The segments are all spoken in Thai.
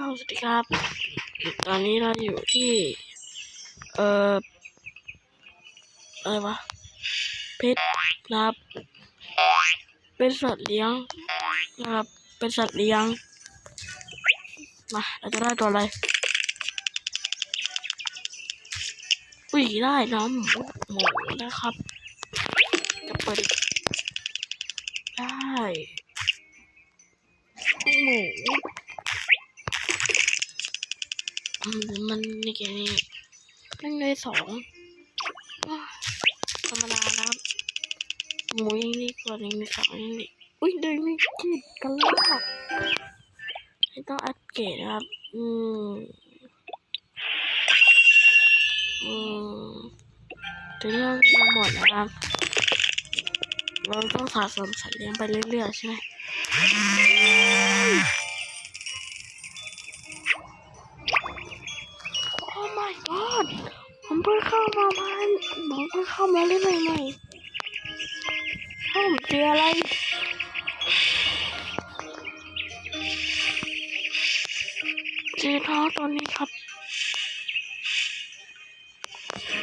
สวัสดีครับ ตอนนี้เราอยู่ที่ เอ่อ อะไรวะ เพชรนะครับ เป็นสัตว์เลี้ยงนะครับ เป็นสัตว์เลี้ยง มาเราจะได้ตัวอะไร อุ้ยได้น้ำหมูหมูนะครับ จะเปิดได้หมู มมันนี่แกนี่เล่นได้สองธรรมดาครับหมูยังนี่กว่าหนึ่งในสองยังนี่อุ้ยเดินไม่กิดกันแล้วไม่ต้องอัปเกรดนครับ อืมอืมถึงเรื่องยังหมดนะครับ เราต้องสะสมสัตว์เลี้ยงไปเรื่อยๆใช่ไหม พิ่งเข้ามาบ้านผมเพิ่งเข้ามาเล่นใหม่ๆถ้าผมเจออะไรเจอท้อตัวนี้ครับ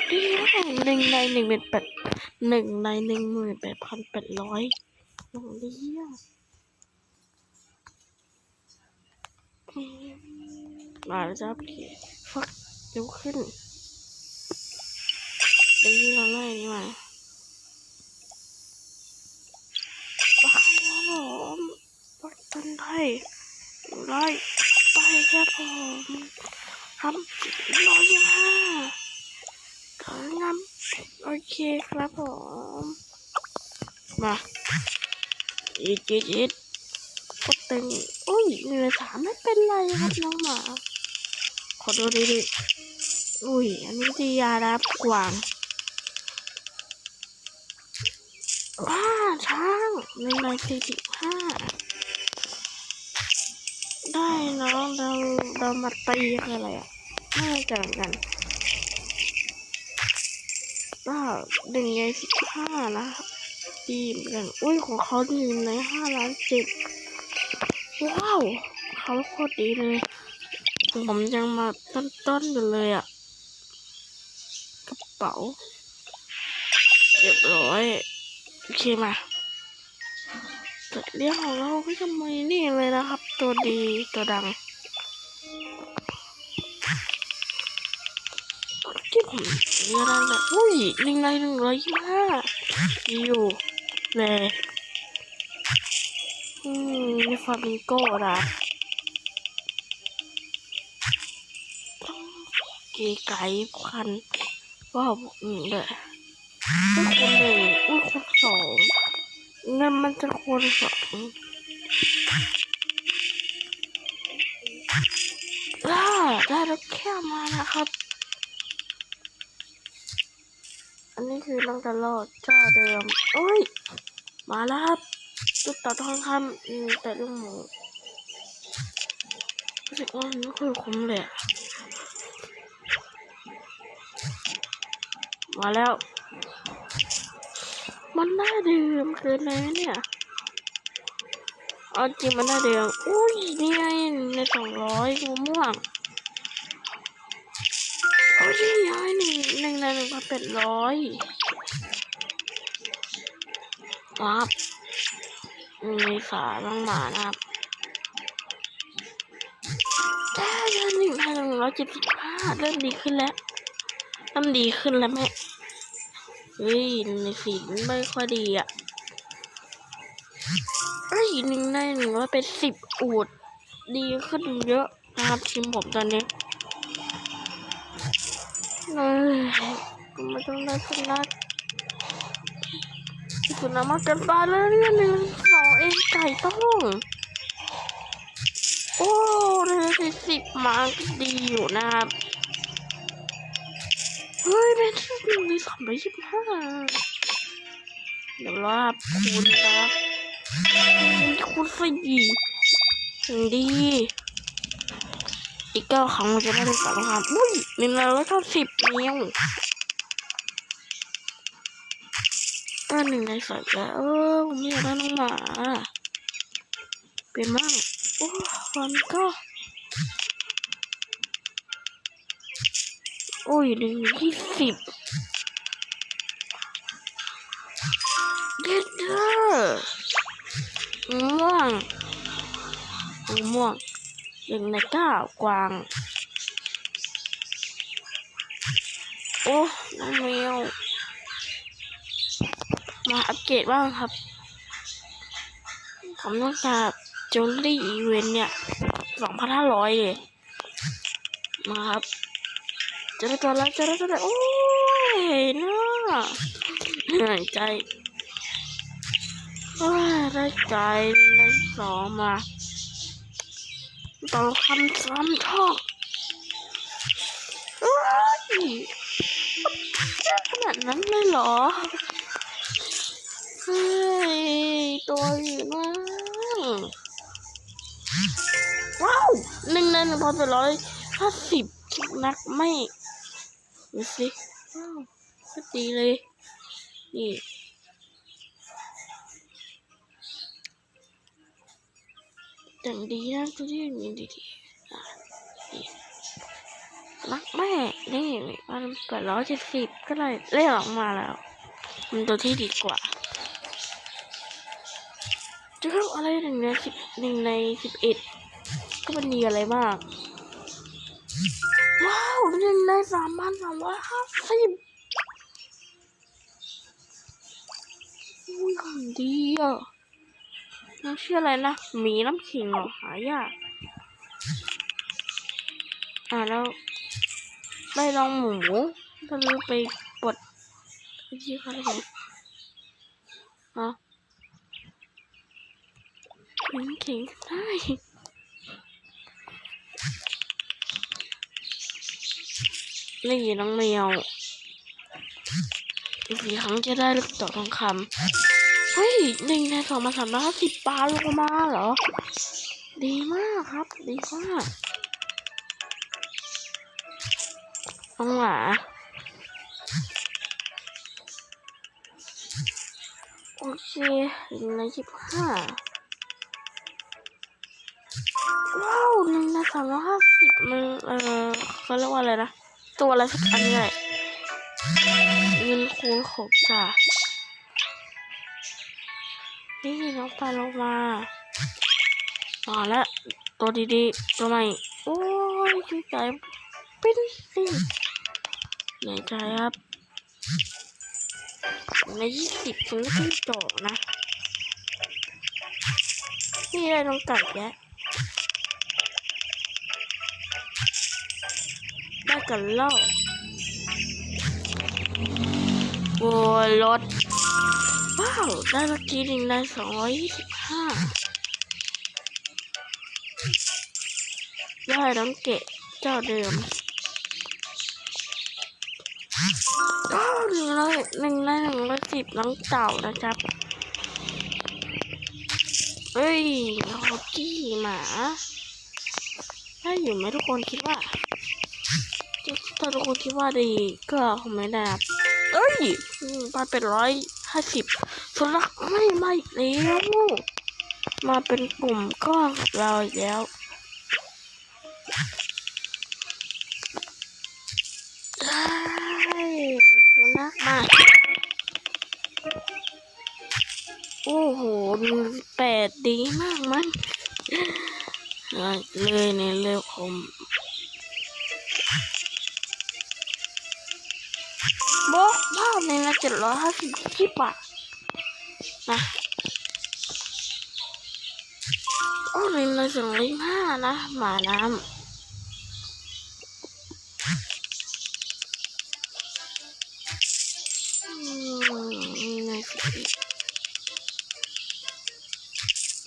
ดีมากหนึ่งในหนึ่งเป็นแปดหนึ่งในหนึ่งหมื่นแปดพันแปดร้อยน้องเลี้ยอืมมาแล้วจ้าพี่ฟักเร็วขึ้น ดีเราไล่นี่มาบ้าแล้วผมปักตันไทยไล่ไปครับผมทำร้อยยี่ห้าของามโอเคครับผม มาอีกจีดก็ตึงอุ้ยเหนือสามไม่เป็นไรครับน้องหมา ขอดูดิดิอุ้ย อันนี้ที่ยารับกวาง หนึ่งในสี่สิบห้าได้น้องเราเรามาตีคืออะไรอะไม่เจอกันก็หนึ่งในสิบห้านะครับดีเหมือนกันอุ้ยของเขาหนึ่งในห้าล้านเจ็ดว้าวเขาโคตรดีเลย ผมยังมาต้นๆอยู่เลยอะกระเป๋าเรียบร้อย โอเคมา เลี้ยงของเราก็จะมีนี่เลยนะครับ ตัวดีตัวดังที่ผมเรียนอะไรแบบอุ้ยหนึ่งในหนึ่งร้อยยี่สิบห้าอยู่เลยอืมมีฟามิงโก้นะเก๋ไก่พันว้าวอืมเลยอุ้ยคนหนึ่งอุ้ยคนสอง เงินมันจะคนสองล่าได้รับแค่มานะครับ อันนี้คือน้องตลอดเจ้าเดิมโอ้ย มาแล้วครับตุ๊กตาทองคำอืมแต่ลูกหมูรู้สึกว่ามันไม่ค่อยคุ้มเลยอะมาแล้ว มันน่าดื่มเกินเลยนะเนี่ยเอาจริงมันน่าดื่มอุ้ยนี่ไงในสองร้อยมะม่วงโอ้ยนี่ไงหนึ่งหนึ่งในหนึ่งพันแปดร้อยว้าบมีฝาบ้างหมานะครับได้เดือนหนึ่งพันหนึ่งร้อยเจ็ดสิบห้าเริ่มดีขึ้นแล้วเริ่มดีขึ้นแล้วแม่ เฮ้ยในสีมันไม่ค่อยดีอะเฮ้ยหนึ่งในหนึ่งว่าเป็นสิบอูด ดีขึ้นเยอะนะครับทีมผมตอนนี้เอ้ยไม่ต้องได้ชนะคุณน้ำมาเกินไปแล้วเนี่ยหนึ่งสองเองไก่ต้อง โอ้เลยสิสิบมาก็ดีอยู่นะครับ เฮ้ยเป็นหนึ่งในสามร้อยยี่สิบห้าเดี๋ยวรอบคูณครับคูณสี่ดีอีกเก้าครั้งจะได้เป็นสองคำอุ้ยหนึ่งร้อยเก้าสิบนิ้วก็หนึ่งในสามแล้วเออผมอยากได้น้องหมาเป็นมั่งโอ้วันก็ อ้ยหนึ่งยี่สิบเด็ดเด้อม่วงม่วงหนึ่งในเก้ากวาง โอ้น้องแมวมาอัปเกรดบ้างครับ ผมต้องการจูลี่อีเวนต์เนี่ยสองพันห้าร้อยเลยมาครับ จะได้ตัวแล้วเจะได้ตัวแล้วโอ้ยน่าเหนื่อยใจโอ้ยได้ใจได้สองมาต่อคำซ้ำทอกโอ้ยขนาดนั้นเลยเหรอ เฮ้ย ตัวอยู่นะว้าวหนึ่งในหนึ่งพันแปดร้อยห้าสิบนักไม่ ดูสิก็ดีเลย นี่ แต่งดีนะตัวที่มีดีๆอะนี่รักแม่ นี่มันแปดร้อยเจ็ดสิบก็เลยเรียออกมาแล้ว มันตัวที่ดีกว่าจะเพิ่มอะไรหนึ่งในสิบหนึ่งในสิบเอ็ดก็มันดีอะไรมาก ว้าวหนึ่งในสามพันสามร้อยห้าสิบอุ้ยของดีอะน้องชื่ออะไรนะหมีน้ำขิงเหรอหายากอ่าแล้วได้ลองหมูถ้าลืมไปปลดไอ้ที่เขาเรียฮะขิงขิงได้ นี่น้องแมวอีกสี่ครั้งจะได้ลูกดอกทองคำเฮ้ยหนึ่งในสองมาสามร้อยห้าสิบปลาลงมาเหรอ ดีมากครับ ดีมากน้องหมาโอเคหนึ่งในสิบห้าว้าวหนึ่งในสามร้อยห้าสิบมันเออเขาเรียกว่าอะไรนะ ตัวอะไรสักอันนี่แหละเงินคูณหกจ้ะนี่น้องปลาโลมาอ๋อแล้วตัวดีๆ ตัวใหม่ โอ้ยชื่นใจปิ้นปิ้นหนื่อยใจครับในยี่สิบถึงที่โจนะ นี่ได้น้องไก่แยะ กันเล่าโอ้ยรถว้าวได้รถทีหนึ่งได้สองร้อยยี่สิบห้าได้น้องเกะเจ้าเดิมก็หนึ่งร้อยหนึ่งในหนึ่งร้อยสิบน้องเต่านะครับเฮ้ยฮอกกี้หมา ถ้าอยู่ไหมทุกคนคิดว่าาทุกคนคิดว่าดีก็คอมเมนต์นะครับเอ้ยมาเป็นร้อยห้าสิบสุนัขไม่ไม่แล้วมาเป็นกลุ่มก้อนเราแล้วได้สุนัขมาโอ้โหแปดดีมากมันเลยในเร็วคม บอกว่าในละเจ็ดร้อยห้าสิบชิปอะนะโอ้ในละสองร้อยห้านะหมาน้ำอืมในสิบเอ็ด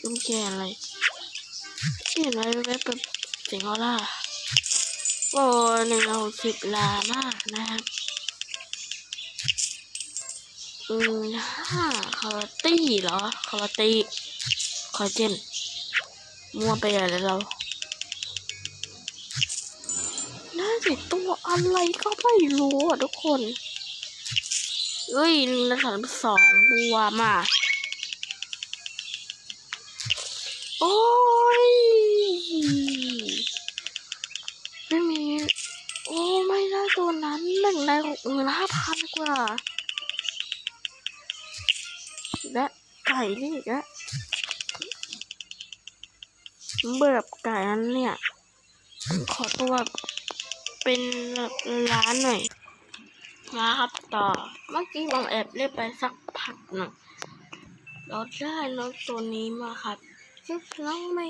ลุงแกอะไรเขียนไว้แบบแบบเสียงออร่าโอ้หนึ่งเอาสิบล้ามากนะครับ อืมห้าคาราตี้เหรอคาราตี้คอเจนมัวไปใหญ่เลยเราน่าจะตัวอะไรก็ไม่รู้อะทุกคนเอ้ยหนึ่งละสามสองบัวมา โอ้ย ไม่มี โอ้ ไม่ได้ตัวนั้นหนึ่งในหกหมื่นี่อีกว่า อะผมเบื่อกับไก่นั้นเนี่ย ขอตัวเป็นร้านหน่อยนะครับต่อ เมื่อกี้ผมแอบเล่นไปสักพักหนึ่งเราได้น้องตัวนี้มาครับคือน้องแม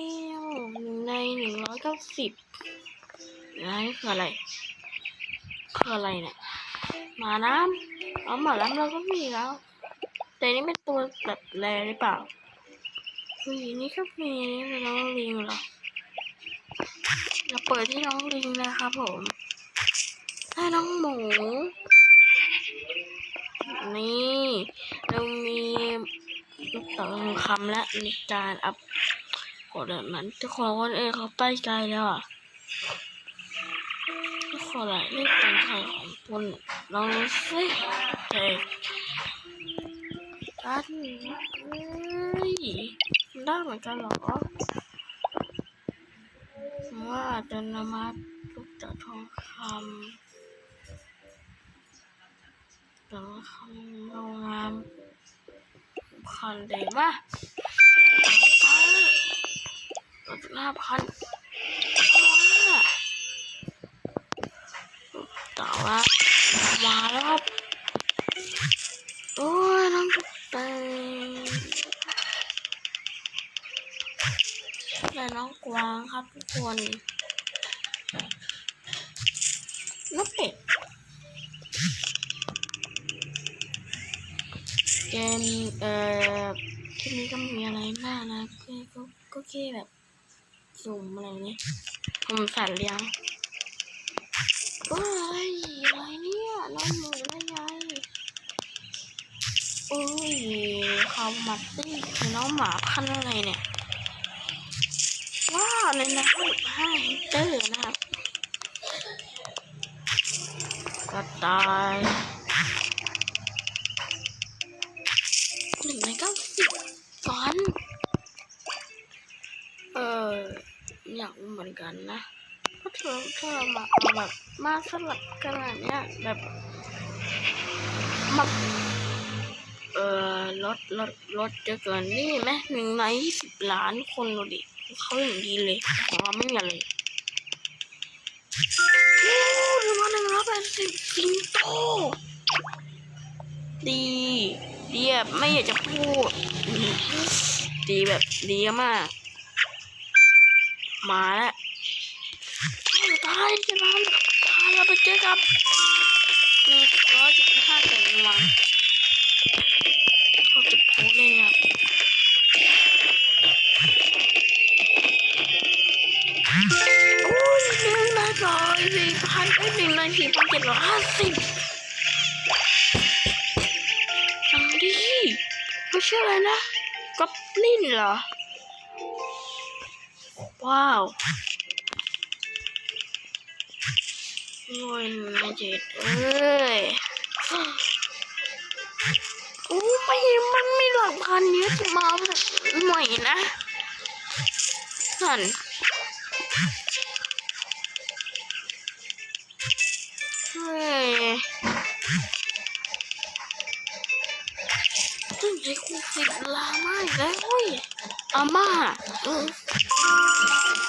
วหนึ่งในหนึ่งร้อยเก้าสิบนี่คืออะไรคืออะไรเนี่ยหมาน้ำเอาหมาน้ำเราก็มีแล้ว แต่นี่เป็นตัวแบบแรหรือเปล่าเฮ้ยนี่ก็มีน้องลิงเหรอเราเปิดที่น้องลิงนะครับผมได้น้องหมู นี่เรามีลูกเต๋องคำและมีการอัพโหดแบบนั้นทุกคนคนเองเขาไปไกลแล้วอะทุกคนอะไรเล่เป็นไทยของคนลองดูสิเด็ กกันเฮ้ยได้เหมือนกันหรอว่าอาจะนำมาลูกเต๋อทองคำแล้วคำโรงงานคันเดมาพันรถหน้าพันแต่ว่ามาแล้วครับโอ้ยน้องตุ๊กเตและ น้องกวางครับทุกคนนกเป็ดเกมเอ่อที่นี้ก็มีอะไรหน้านะก็ก็ก็แค่แบบสุ่มอะไรอย่างเงี้ผมสัตว์เลี้ยงโอ้ยอะไรเนี่ยน้องหมูได้ไงโอ้ยเขามัตตี้คือน้องหมาพันอะไรเนี่ย ว้าวในนั้นห้าฮิตเตอร์นะครับกระต่ายหนึ่งในเก้าสิบฟอน เอออยากเหมือนกันนะก็เธอเธอมาเอาแบบมาสลับกันแบบเนี้ยแบบมาเออลดลดลดจะเกินนี่ไหมหนึ่งในยี่สิบล้านคนดูดิ เขาอย่างดีเลย ของเราไม่มีอะไรโอ้ถึงมาหนึ่งร้อยแปดสิบสิงโต ดีดีแบบไม่อยากจะพูด ดีแบบดีมาก มาแล้วตายจะนอนพาเราไปเจอกับหนึ่งร้อยสิบห้าแสนวันเขาจะพูดเลยครับ ร้อยสี่พันเอ้ยหนึ่งในสี่พันเจ็ดร้อยห้าสิบฟังดิไม่ใช่อะไรนะก๊อบลินเหรอ ว้าวโอ้ยนาเจ็ดเอ้ยโอ้ไม่มันไม่หลักพันเยอะมาแบบหน่อยนะนั่น แล้วเว้ยอาม่า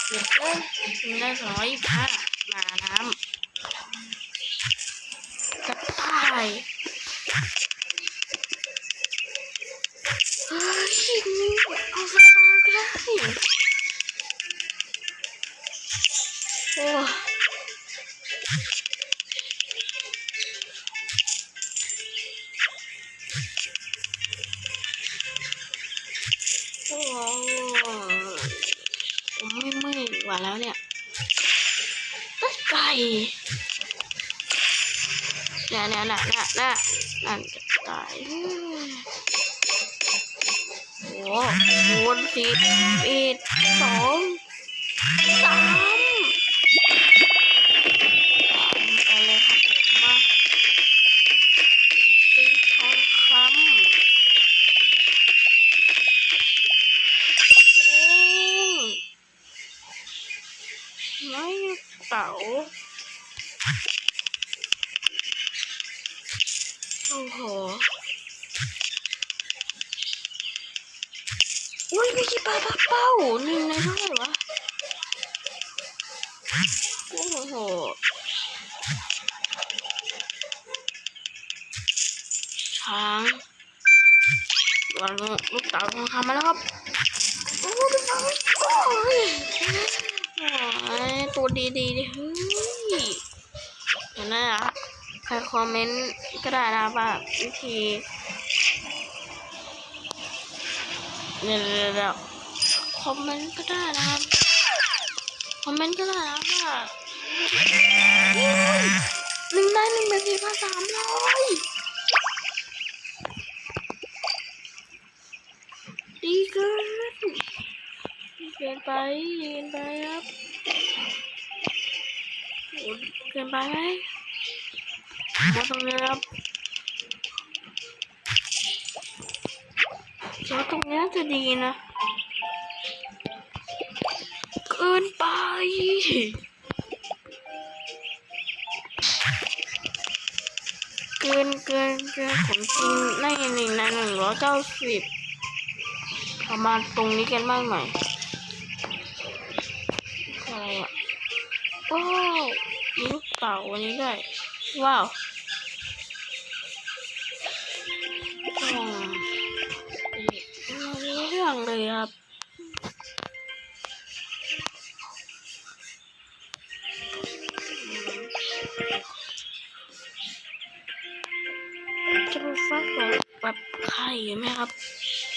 เด็กเอ้ยถึงได้สองร้อยห้ามาน้ำกระต่ายเฮ้ยเอาสตาร์ก็ได้ สิบอีกสองสามสามไปเลยครับผมมาตีทองคำไม่เต๋าโอ้โห ปลาปักเป้าหนึ่งในเท่าไหร่วะโอ้โหช้างวางลูกเต๋าทองคำมาแล้วครับโอ้ยโอ้ยโอ้ยตัวดีดีดิเฮ้ยเห็นไหมล่ะใครคอมเมนต์ก็ได้นะว่าวิธีเนี่ยเดี๋ยว คอมเมนต์ก็ได้นะครับคอมเมนต์ก็ได้นะว่าหนึ่งได้หนึ่งเป็นสี่พันสามร้อยดีเกินเกินไปเกินไปครับโอ้เกินไปไหมมาตรงนี้ครับจอตรงนี้จะดีนะ เกินไป เกินเกินเกินของจริงในหนึ่งในหนึ่งร้อยเก้าสิบประมาณตรงนี้กันบ้างหน่อยอะไรอะว้าวมีลูกเต่าวันนี้ด้วยว้าวอืมไม่รู้เรื่องเลยครับ ไข่ไหมครับ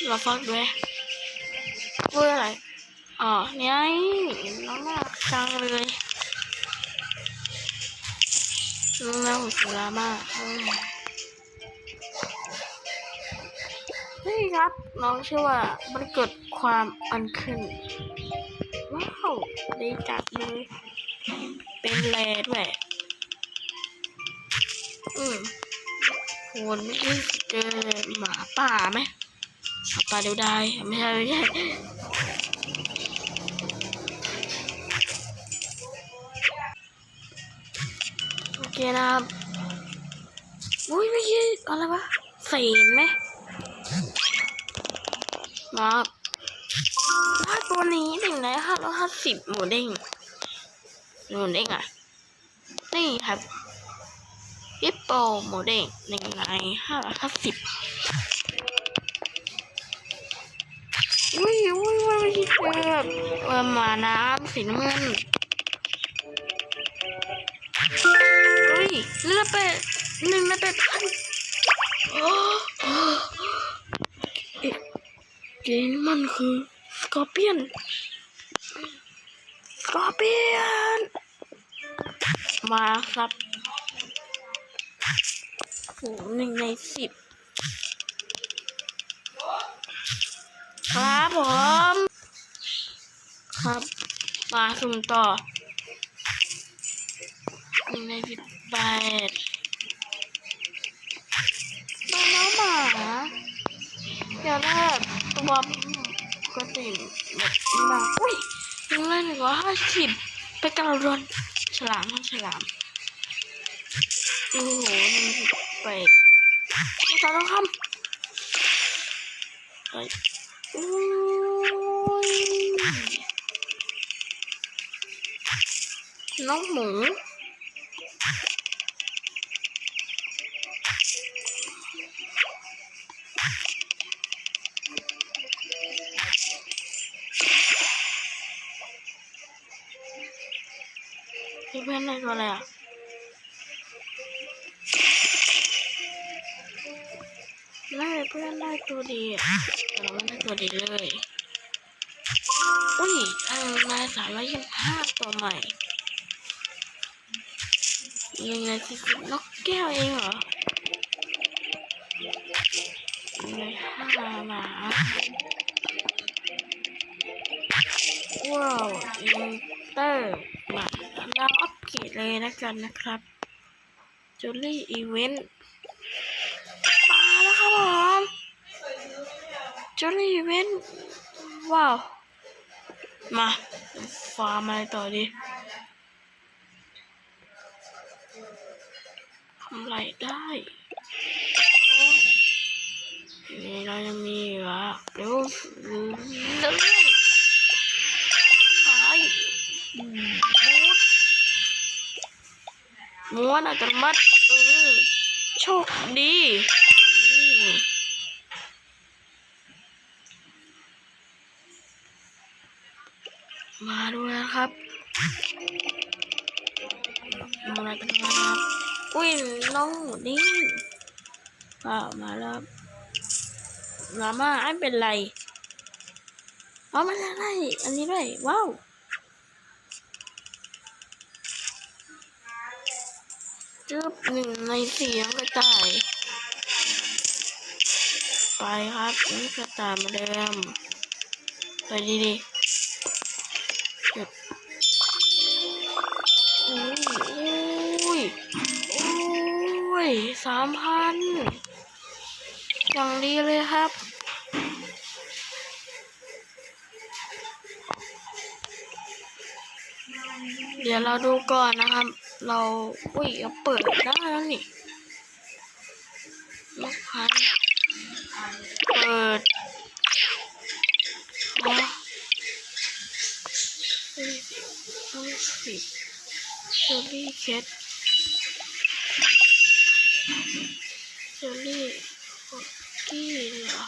เราฟักด้วยเพื่ออะไรอ๋อเนี่ยน้องน่ารักจังเลยน้องน่าหุ่นสุรามากนี่ครับ น้องชื่อว่ามันเกิดความอันขึ้น ว้าวดีจัดเลย เป็นแรด้วยอืม คนไม่ได้เจอหมาป่าไหมหมาป่าเดียวดายไม่ใช่ไม่ใช่โอเคนะครับอุ้ยไม่ใช่อะไรวะเสีนไหมมาถ้าตัวนี้หนึ่งในห้าร้อยห้าสิบหมูเด้งหมูเด้งอะ นี่ครับ ฮิปโปหมูเด้งหนึ่งในห้าร้อยห้าสิบอุ้ยอุ้ยอุ้ยที่เจอเออหมาน้ำสีน้ำเงินอุ้ยเลือดเป็ดหนึ่งในเป็ดพันโอ้โอ้เอ๊ะเกณฑ์มันคือสกอร์เปียนสกอร์เปียนมาครับ โอ้หนึ่งในสิบครับผม ครับมาสุ่มต่อหนึ่งในสิบแปดมาน้องหมาเดี๋ยวแรกตัวปกติแบบบางอุ้ยหนึ่งในหนึ่งร้อยห้าสิบไปกระโดดฉลามฉลาม โอ้โหหนึ่งสิบแลูกตาต้องคำเฮ้ยโอ้ยน้องหมูเพื่อนได้ตัวอะไรอะ เพื่อนได้ตัวดีแต่เราไม่ได้ตัวดีเลย อุ้ยเออนาสามร้อยยี่สิบห้าตัวใหม่ยังไงสิสิบนกแก้วเองเหรอเลยห้าหมาว้าวอินเตอร์มาแล้วอัปเกรดเลยนะกันนะครับจูลี่อีเวนต์ มาแล้วครับผม จอรี่เวนว้าว มาฟาร์มอะไรต่อดีทำไรได้นี่เรายังมีเหรอเร็วเร็วไปบูทม้วนอัตโนมัติเออโชคดีอืม มาด้วยนะครับม้วนอัตโนมัติครับอุ้ยน้องนิ่งก็มาแล้วมาม่าไม่เป็นไรเอามาอะไรอันนี้ด้วยว้าวจึบหนึ่งในสี่น้องกระต่าย ไปครับนี่กระต่ายมาเดิมไปดีดีๆ้ยสามพันอย่างดีเลยครับ เดี๋ยวเราดูก่อนนะครับ เราอุ้ยเปิดได้แล้วนี่ลูกพันเปิดอ๋อเฮ้ยต้องสิเชอรี่แคท เชอรี่คุกกี้เหรอ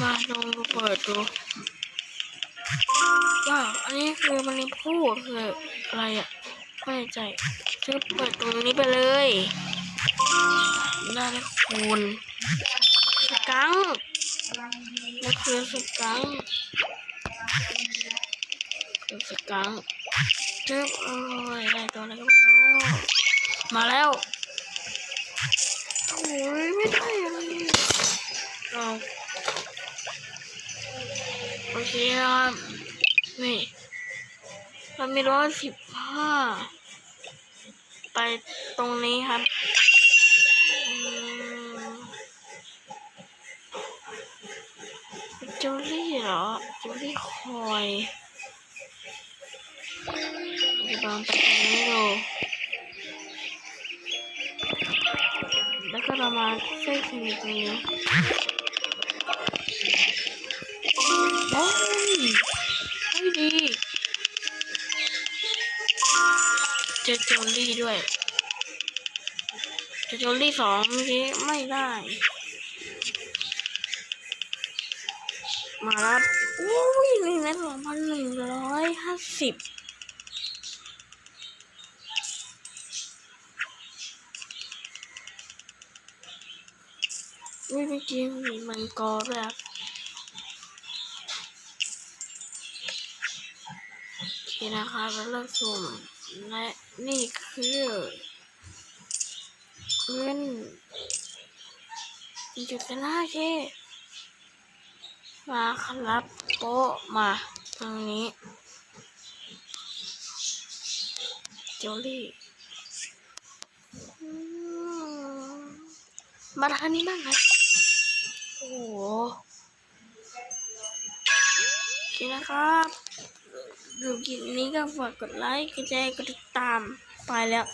มาลองเปิดดูว้าวอันนี้คือมันพูดคืออะไรอะไม่ใจซื้อเปิดตรงนี้ไปเลยได้แล้วคูณสกังแล้วคือสกังคือสกัง จึ๊บโอ้ยได้ตัวอะไรก็ไม่รู้มาแล้วโอ้ยไม่ได้อะไรเอาโอเคครับนี่เรามีร้อยสิบห้าไปตรงนี้ครับอืมจูลี่เหรอจูลี่คอย เดี๋ยวลองไปตรงนี้ดูแล้วก็เรามาเส้นสีตรงนี้โอ้ยไม่ดี เจอโจลี่ด้วย เจอโจลี่สองเมื่อกี้ไม่ได้ มาแล้วอุ้ยนี่นะสองพันหนึ่งร้อยห้าสิบ อุ้ยเมื่อกี้มีมันกรับบโอเคนะคะแล้วเริ่มสุ่มและนี่คือเงินจุดกันห้าเคมาครับโป๊ะมาตรงนี้เจลลี่มาทางนี้บ้างครับ โหโอเคนะครับดูคลิปนี้ก็ฝากกดไลค์ กดแชร์ กดติดตาม ไปแล้ว